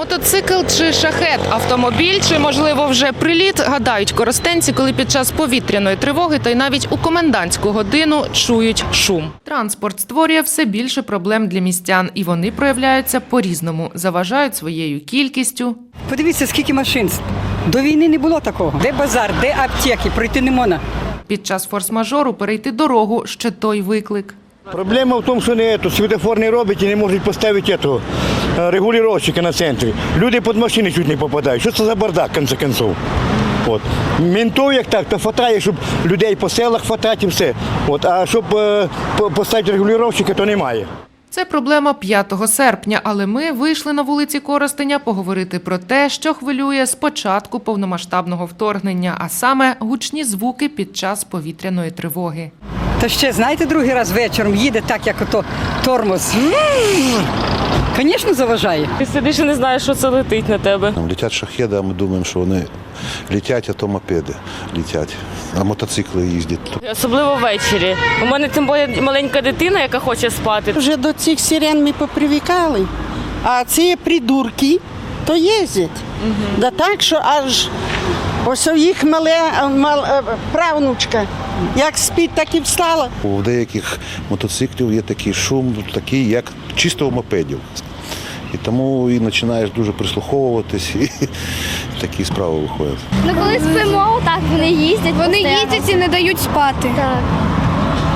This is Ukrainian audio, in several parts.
Мотоцикл чи шахет, автомобіль, чи можливо вже приліт, гадають коростенці, коли під час повітряної тривоги та й навіть у комендантську годину чують шум. Транспорт створює все більше проблем для містян, і вони проявляються по-різному, заважають своєю кількістю, Подивіться, скільки машин. До війни не було такого. Де базар, де аптеки, пройти не можна. Під час форс-мажору перейти дорогу ще той виклик. Проблема в тому, що не ето, світофор не робить і не можуть поставити ето, е, на центрі. Люди під машини чуть не попадають. Що це за бардак, в конце концов? От. Ментов як так, то хватає, щоб людей по селах хватати і все. От. А щоб е, поставити регулювальщика, то немає. Це проблема 5 серпня, але ми вийшли на вулиці Коростеня поговорити про те, що хвилює з початку повномасштабного вторгнення, а саме гучні звуки під час повітряної тривоги. Та ще, знаєте, другий раз вечором їде так, як ото тормоз. Звісно, заважає. Ти сидиш і не знаєш, що це летить на тебе. Там летять шахеди, а ми думаємо, що вони летять, а то мопеди летять, а мотоцикли їздять. Особливо ввечері. У мене тим більше маленька дитина, яка хоче спати. Вже до цих сирен ми попривикали, а ці придурки то їздять. Да так, що аж ось у їх мале, мал, е, правнучка. Як спить, так і встала. У деяких мотоциклів є такий шум, такий, як чисто у мопедів. І тому і починаєш дуже прислуховуватись, і такі справи виходять. Ну коли спимо, так вони їздять. Вони постійно. їздять і не дають спати. Так.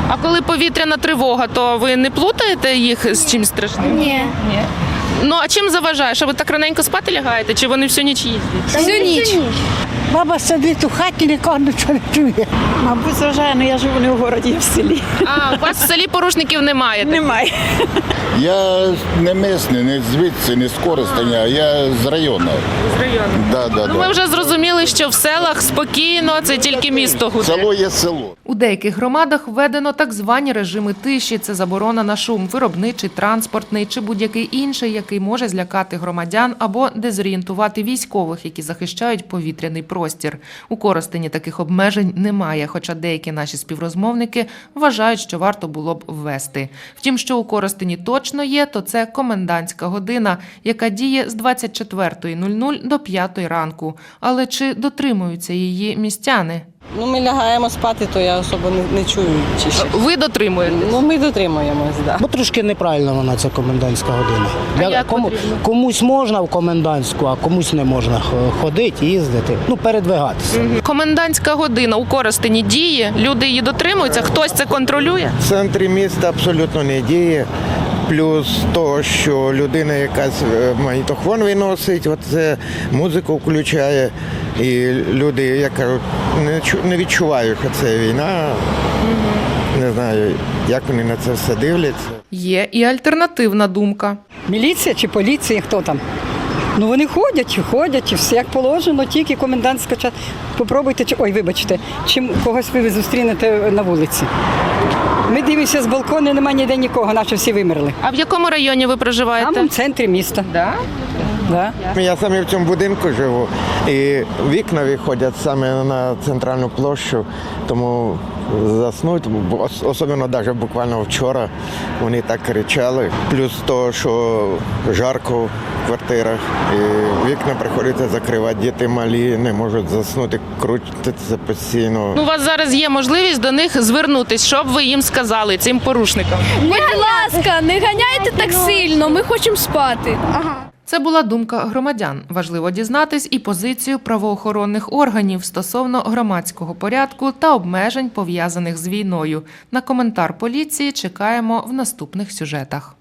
А коли повітряна тривога, то ви не плутаєте їх з чимось страшним? Ні. Ну а чим заважає? Що ви так раненько спати лягаєте? Чи вони всю ніч їздять? Всю ніч. Баба сидить у хаті, нікого нічого не чує. Мабуть, зважає, але я живу не в городі, я в селі. А у вас в селі порушників немає. Немає. Я не мисний, не звідси, не з Коростеня, а я з району. З району. Да, да, Ну, ми вже зрозуміли, що в селах спокійно, це тільки місто гуде. Село є село. У деяких громадах введено так звані режими тиші. Це заборона на шум, виробничий, транспортний чи будь-який інший, який може злякати громадян або дезорієнтувати військових, які захищають повітряний простір. У Коростені таких обмежень немає, хоча деякі наші співрозмовники вважають, що варто було б ввести. Втім, що у Коростені точно є, то це комендантська година, яка діє з 24.00 до 5 ранку. Але чи дотримуються її містяни? Ну, ми лягаємо спати, то я особо не, не чую чи ще. Ви дотримуєте? Ну, ми дотримуємось, так. Да. Бо трошки неправильно вона ця комендантська година. А як потрібно? комусь можна в комендантську, а комусь не можна ходити, їздити, ну передвигатися. Комендантська година у Коростені діє, люди її дотримуються, хтось це контролює. В центрі міста абсолютно не діє. Плюс того, що людина якась е, магнітофон виносить, оце музику включає, і люди, я кажу, не, чу- не відчувають, що це війна. Не знаю, як вони на це все дивляться. Є і альтернативна думка. Міліція чи поліція, хто там? Ну вони ходять, ходять, і все як положено, тільки комендантська час. Попробуйте, чи- ой, вибачте, чим когось ви зустрінете на вулиці. Ми дивимося з балкону, немає ніде нікого, наче всі вимерли. А в якому районі ви проживаєте? Там в центрі міста. Да? Да. Я саме в цьому будинку живу, і вікна виходять саме на центральну площу, тому заснуть, особливо навіть буквально вчора вони так кричали. Плюс то, що жарко в квартирах, і вікна приходиться закривати, діти малі не можуть заснути, крутяться постійно. Ну, у вас зараз є можливість до них звернутись, що б ви їм сказали цим порушникам. Будь ласка, не ганяйте так сильно, ми хочемо спати. Це була думка громадян. Важливо дізнатись і позицію правоохоронних органів стосовно громадського порядку та обмежень пов'язаних з війною. На коментар поліції чекаємо в наступних сюжетах.